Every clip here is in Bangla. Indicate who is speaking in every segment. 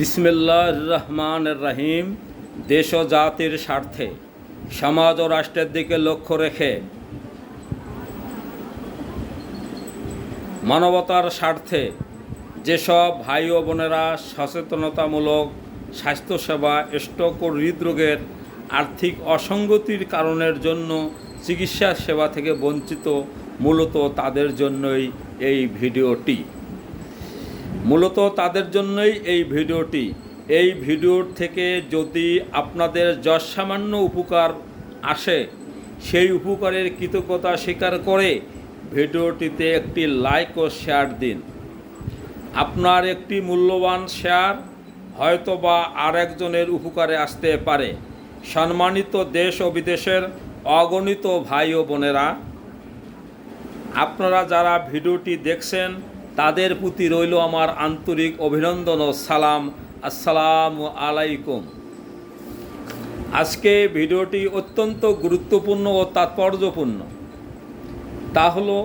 Speaker 1: বিসমিল্লাহ রহমান রাহিম দেশ ও জাতির স্বার্থে, সমাজ ও রাষ্ট্রের দিকে লক্ষ্য রেখে মানবতার স্বার্থে যেসব ভাই ও বোনেরা সচেতনতামূলক স্বাস্থ্যসেবা, স্ট্রোক ও হৃদরোগের আর্থিক অসঙ্গতির কারণের জন্য চিকিৎসা সেবা থেকে বঞ্চিত, মূলত তাদের জন্যই এই ভিডিওটি। মূলত তাদের জন্যই এই ভিডিওটি। এই ভিডিওর থেকে যদি আপনাদের যৎসামান্য উপকার আসে, সেই উপকারের কৃতজ্ঞতা স্বীকার করে ভিডিওটিতে একটি লাইক ও শেয়ার দিন। আপনার একটি মূল্যবান শেয়ার হয়তো বা আরেকজনের উপকারে আসতে পারে। সম্মানিত দেশ ও বিদেশের অগণিত ভাই ও বোনেরা, আপনারা যারা ভিডিওটি দেখছেন তাদের প্রতি রইল আমার আন্তরিক অভিনন্দন ও সালাম। আসসালামু আলাইকুম। আজকে ভিডিওটি অত্যন্ত গুরুত্বপূর্ণ ও তাৎপর্যপূর্ণ। তা হলো,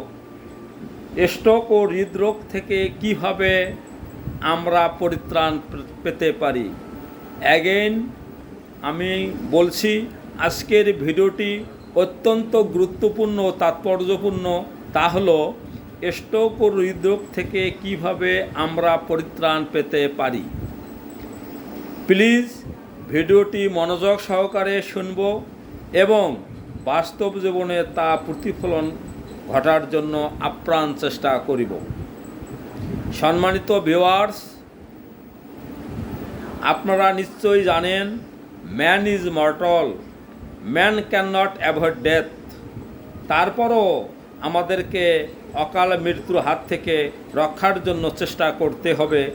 Speaker 1: স্ট্রোক ও হৃদরোগ থেকে কীভাবে আমরা পরিত্রাণ পেতে পারি? অ্যাগেন আমি বলছি, আজকের ভিডিওটি অত্যন্ত গুরুত্বপূর্ণ ও তাৎপর্যপূর্ণ। তা হলো স্ট্রোক ও হৃদরোগ থেকে কীভাবে আমরা পরিত্রাণ পেতে পারি? প্লিজ ভিডিওটি মনোযোগ সহকারে শুনব এবং বাস্তব জীবনে তা প্রতিফলন ঘটার জন্য আপ্রাণ চেষ্টা করিব। সম্মানিত ভিওয়ার্স আপনারা নিশ্চয়ই জানেন man is mortal man cannot avoid death তারপরও আমাদেরকে অকাল মৃত্যুর হাত থেকে রক্ষার জন্য চেষ্টা করতে হবে।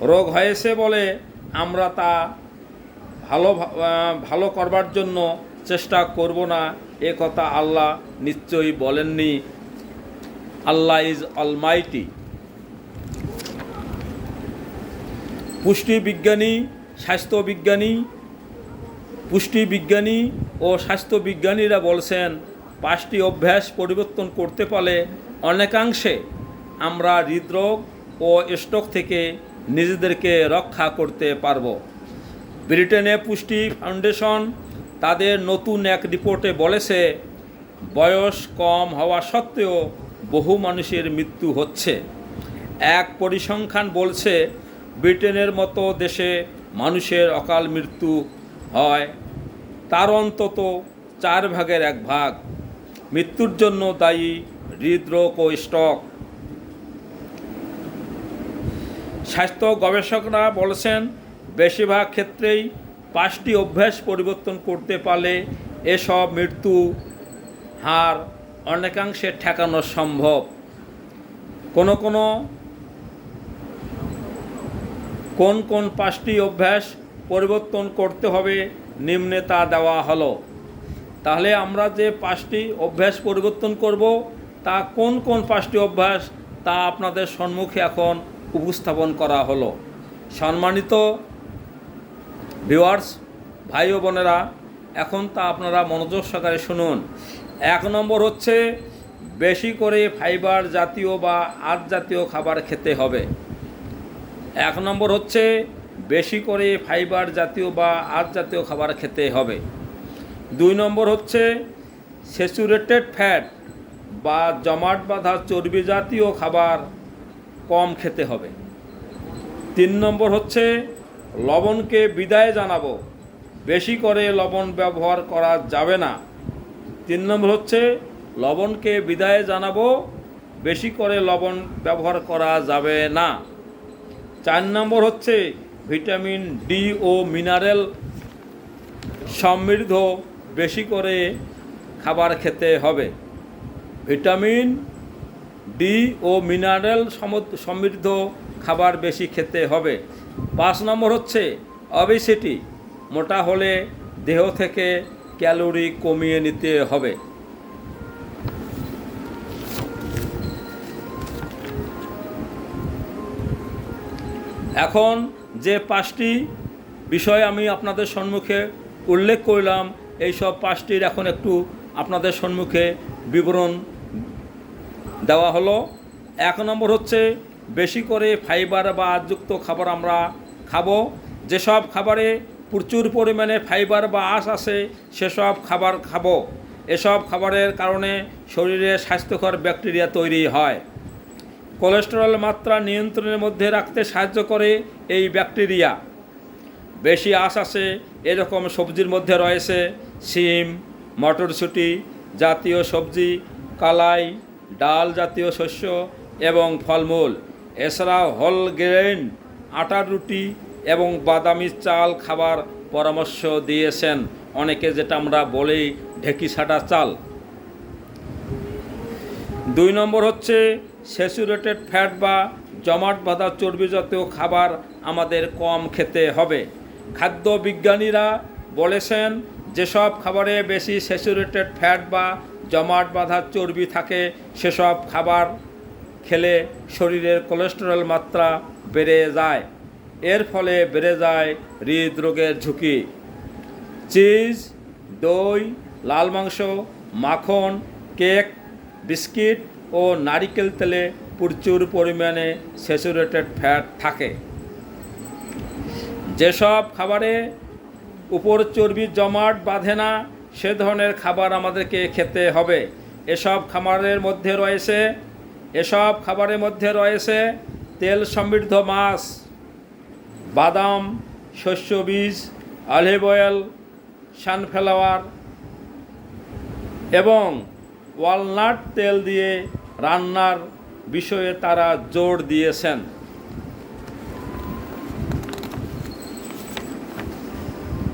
Speaker 1: রোগ হয়েছে বলে আমরা তা ভালো ভালো করবার জন্য চেষ্টা করব না। এ কথা আল্লাহ নিশ্চয়ই বলেননি। আল্লাহ ইজ অলমাইটি। পুষ্টি বিজ্ঞানী, স্বাস্থ্য বিজ্ঞানী, পুষ্টি বিজ্ঞানী ও স্বাস্থ্য বিজ্ঞানীরা বলছেন পাঁচটি অভ্যাস পরিবর্তন করতে পারলে অনেকাংশে আমরা হৃদরোগ ও স্ট্রোক থেকে নিজেদেরকে রক্ষা করতে পারব। ব্রিটেনে পুষ্টি ফাউন্ডেশন তাদের নতুন এক রিপোর্টে বলেছে, বয়স কম হওয়া সত্ত্বেও বহু মানুষের মৃত্যু হচ্ছে। এক পরিসংখ্যান বলছে, ব্রিটেনের মতো দেশে মানুষের অকাল মৃত্যু হয়, তার অন্তত চার ভাগের এক ভাগ। মৃত্যুর জন্য দায়ী হৃদরোগ ও স্ট্রোক। স্বাস্থ্য গবেষকরা বলছেন, বেশিরভাগ ক্ষেত্রেই পাঁচটি অভ্যাস পরিবর্তন করতে পারলে এসব মৃত্যু হার অনেকাংশে ঠেকানো সম্ভব। কোনো কোনো কোন কোন পাঁচটি অভ্যাস পরিবর্তন করতে হবে নিম্নে তা দেওয়া হলো। তাহলে আমরা যে পাঁচটি অভ্যাস পরিবর্তন করব, তা কোন কোন পাঁচটি অভ্যাস? তা আপনাদের সম্মুখে এখন উপস্থাপন করা হলো। সম্মানিত ভিউয়ার্স ভাই ও বোনেরা, এখন তা আপনারা মনোযোগ সহকারে শুনুন। এক নম্বর হচ্ছে, বেশি করে ফাইবার জাতীয় বা আট জাতীয় খাবার খেতে হবে। এক নম্বর হচ্ছে, বেশি করে ফাইবার জাতীয় বা আট জাতীয় খাবার খেতে হবে। দুই নম্বর হচ্ছে স্যাচুরেটেড ফ্যাট বা জমাট বাঁধা চর্বি জাতীয় খাবার কম খেতে হবে। তিন নম্বর হচ্ছে লবণকে বিদায় জানাব। বেশি করে লবণ ব্যবহার করা যাবে না। তিন নম্বর হচ্ছে লবণকে বিদায় জানাব, বেশি করে লবণ ব্যবহার করা যাবে না। চার নম্বর হচ্ছে ভিটামিন ডি ও মিনারেল সমৃদ্ধ বেশি করে খাবার খেতে হবে। ভিটামিন ডি ও মিনারেল সম- সমৃদ্ধ খাবার বেশি খেতে হবে। পাঁচ নম্বর হচ্ছে অবেসিটি মোটা হলে দেহ থেকে ক্যালোরি কমিয়ে নিতে হবে। এখন যে পাঁচটি বিষয় আমি আপনাদের সম্মুখে উল্লেখ করলাম এই সব পাঁচটির এখন একটু আপনাদের সম্মুখে বিবরণ দেওয়া হলো। এক নম্বর হচ্ছে, বেশি করে ফাইবার বা আজযুক্ত খাবার আমরা খাব। যেসব খাবারে প্রচুর পরিমাণে ফাইবার বা আঁশ আছে, সেসব খাবার খাব। এসব খাবারের কারণে শরীরে স্বাস্থ্যকর ব্যাকটেরিয়া তৈরি হয়। কোলেস্টেরল মাত্রা নিয়ন্ত্রণের মধ্যে রাখতে সাহায্য করে এই ব্যাকটেরিয়া। বেশি আঁশ আছে এরকম সবজির মধ্যে রয়েছে শিম, মটরশুঁটি জাতীয় সবজি, কালাই, ডাল জাতীয় শস্য এবং ফলমূল। এছাড়াও হোল গ্রেন, আটার রুটি এবং বাদামি চাল খাবার পরামর্শ দিয়েছেন। অনেকে যেটা আমরা বলি ঢেকি ছাটা চাল। দুই নম্বর হচ্ছে স্যাচুরেটেড ফ্যাট বা জমাট বাঁধা চর্বি জাতীয় খাবার আমাদের কম খেতে হবে। খাদ্য বিজ্ঞানীরা বলেছেন, যেসব খাবারে বেশি স্যাচুরেটেড ফ্যাট বা জমাট বাঁধা চর্বি থাকে, সেসব খাবার খেলে শরীরের কোলেস্টেরল মাত্রা বেড়ে যায়। এর ফলে বেড়ে যায় হৃদরোগের ঝুঁকি। চিজ, দই, লাল মাংস, মাখন, কেক, বিস্কিট ও নারিকেল তেলে প্রচুর পরিমাণে স্যাচুরেটেড ফ্যাট থাকে। যেসব খাবারে উপর চর্বি জমাট বাঁধে না, সে ধরনের খাবার আমাদেরকে খেতে হবে। এসব খাবারের মধ্যে রয়েছে, এসব খাবারের মধ্যে রয়েছে তেল সমৃদ্ধ মাছ, বাদাম, শস্য বীজ অলিভ অয়েল সানফ্লাওয়ার এবং ওয়ালনাট তেল দিয়ে রান্নার বিষয়ে তারা জোর দিয়েছেন।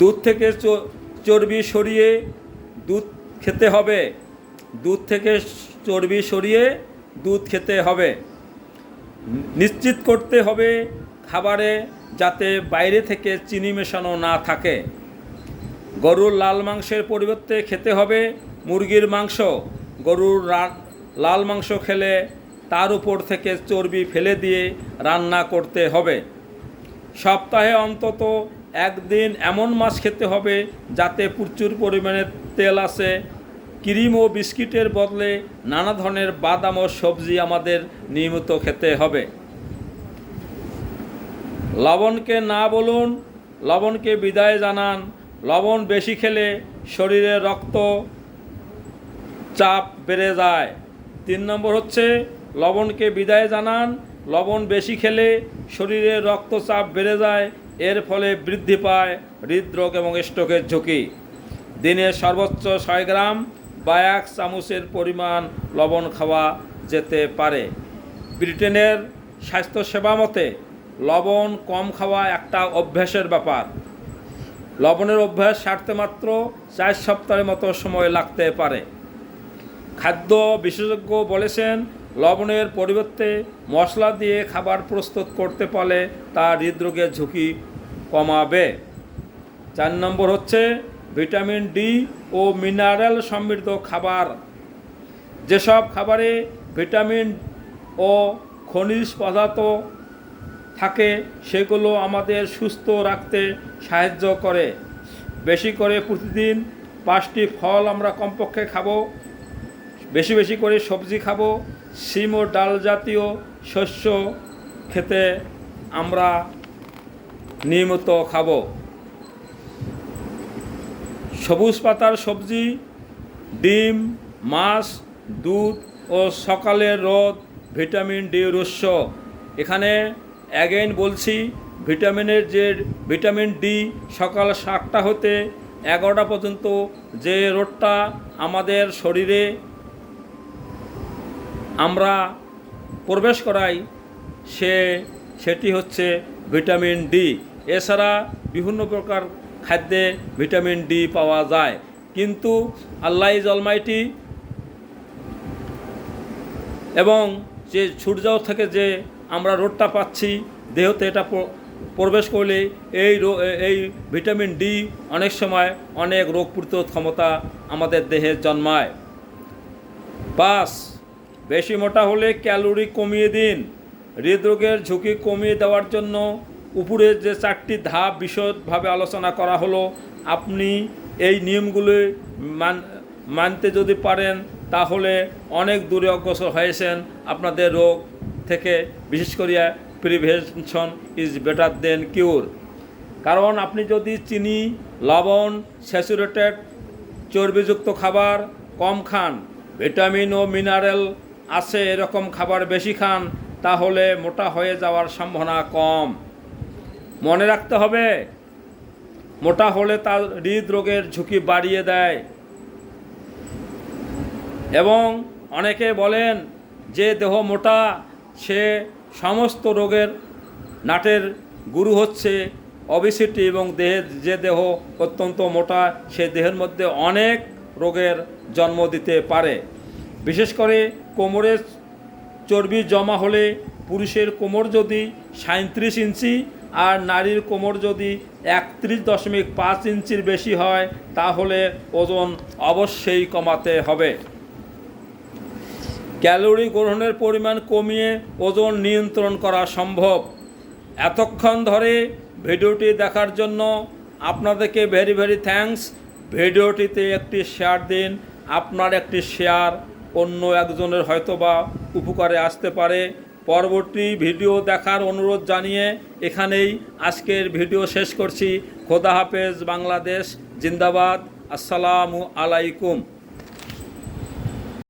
Speaker 1: দুধ থেকে চর্বি সরিয়ে দুধ খেতে হবে। দুধ থেকে চর্বি সরিয়ে দুধ খেতে হবে। নিশ্চিত করতে হবে খাবারে যাতে বাইরে থেকে চিনি মেশানো না থাকে। গরুর লাল মাংসের পরিবর্তে খেতে হবে মুরগির মাংস। গরুর লাল মাংস খেলে তার উপর থেকে চর্বি ফেলে দিয়ে রান্না করতে হবে। সপ্তাহে অন্তত একদিন এমন মাছ খেতে হবে যাতে প্রচুর পরিমাণে তেল আছে। ক্রিম ও বিস্কিটের বদলে নানা ধরনের বাদাম ও সবজি আমাদের নিয়মিত খেতে হবে। লবণকে না বলুন, লবণকে বিদায় জানান। লবণ বেশি খেলে শরীরে রক্ত চাপ বেড়ে যায়। তিন নম্বর হচ্ছে, লবণকে বিদায় জানান। লবণ বেশি খেলে শরীরে রক্তচাপ বেড়ে যায়। এর ফলে বৃদ্ধি পায় হৃদরোগ এবং স্ট্রোকের ঝুঁকি। দিনে সর্বোচ্চ ছয় গ্রাম বা এক চামচের পরিমাণ লবণ খাওয়া যেতে পারে। ব্রিটেনের স্বাস্থ্যসেবা মতে, লবণ কম খাওয়া একটা অভ্যাসের ব্যাপার। লবণের অভ্যাস সারতে মাত্র চার সপ্তাহের মতো সময় লাগতে পারে। খাদ্য বিশেষজ্ঞ বলেছেন লবণের পরিবর্তে মশলা দিয়ে খাবার প্রস্তুত করতে পারলে তা হৃদরোগের ঝুঁকি কমাবে। চার নম্বর হচ্ছে ভিটামিন ডি ও মিনারেল সমৃদ্ধ খাবার। যেসব খাবারে ভিটামিন ও খনিজ পদার্থ থাকে, সেগুলো আমাদের সুস্থ রাখতে সাহায্য করে। বেশি করে প্রতিদিন পাঁচটি ফল আমরা কমপক্ষে খাব। বেশি বেশি করে সবজি খাব, শিম ও ডাল জাতীয় শস্য খেতে আমরা নিয়মিত খাব। সবুজ পাতার সবজি, ডিম, মাছ, দুধ ও সকালের রোদ, ভিটামিন ডি উৎস এখানে অ্যাগেন বলছি ভিটামিনের যে ভিটামিন ডি সকাল সাতটা হতে এগারোটা পর্যন্ত যে রোদটা আমাদের শরীরে আমরা প্রবেশ করাই, সে, সেটি হচ্ছে ভিটামিন ডি। এছাড়া বিভিন্ন প্রকার খাদ্যে ভিটামিন ডি পাওয়া যায়। কিন্তু আল্লাহ ইজ অলমাইটি এবং যে সূর্য থেকে যে আমরা রোদটা পাচ্ছি, দেহতে এটা প্রবেশ করলে এই এই ভিটামিন ডি অনেক সময় অনেক রোগ প্রতিরোধ ক্ষমতা আমাদের দেহে জন্মায়। পাঁচ বেশি মোটা হলে ক্যালোরি কমিয়ে দিন। হৃদরোগের ঝুঁকি কমিয়ে দেওয়ার জন্য উপরে যে চারটি ধাপ বিশদভাবে আলোচনা করা হলো, আপনি এই নিয়মগুলি মান, মানতে যদি পারেন, তাহলে অনেক দূরে অগ্রসর হয়েছেন। আপনাদের রোগ থেকে, বিশেষ করিয়া prevention is better than cure. কারণ আপনি যদি চিনি, লবণ, স্যাচুরেটেড, চর্বিযুক্ত খাবার কম খান, ভিটামিন ও মিনারেল আছে এরকম খাবার বেশি খান, তাহলে মোটা হয়ে যাওয়ার সম্ভাবনা কম। মনে রাখতে হবে, মোটা হলে তার হৃদরোগের ঝুঁকি বাড়িয়ে দেয়। এবং অনেকে বলেন যে দেহ মোটা, সে সমস্ত রোগের নাটের গুরু হচ্ছে অবিসিটি এবং দেহের যে দেহ অত্যন্ত মোটা, সে দেহের মধ্যে অনেক রোগের জন্ম দিতে পারে। বিশেষ করে কোমরের চর্বি জমা হলে পুরুষের কোমর যদি সাঁত্রিশ ইঞ্চি আর নারীর কোমর যদি একত্রিশ দশমিক পাঁচ ইঞ্চির বেশি হয়, তাহলে ওজন অবশ্যই কমাতে হবে। ক্যালোরি গ্রহণের পরিমাণ কমিয়ে ওজন নিয়ন্ত্রণ করা সম্ভব। এতক্ষণ ধরে ভিডিওটি দেখার জন্য আপনাদেরকে ভেরি ভেরি থ্যাঙ্কস ভিডিওটিতে একটি শেয়ার দিন, আপনার একটি শেয়ার অন্য একজনের হয়তোবা উপকারে আসতে পারে। পরবর্তী ভিডিও দেখার অনুরোধ জানিয়ে এখানেই আজকের ভিডিও শেষ করছি। খোদা হাফেজ বাংলাদেশ, জিন্দাবাদ। আসসালামু আলাইকুম।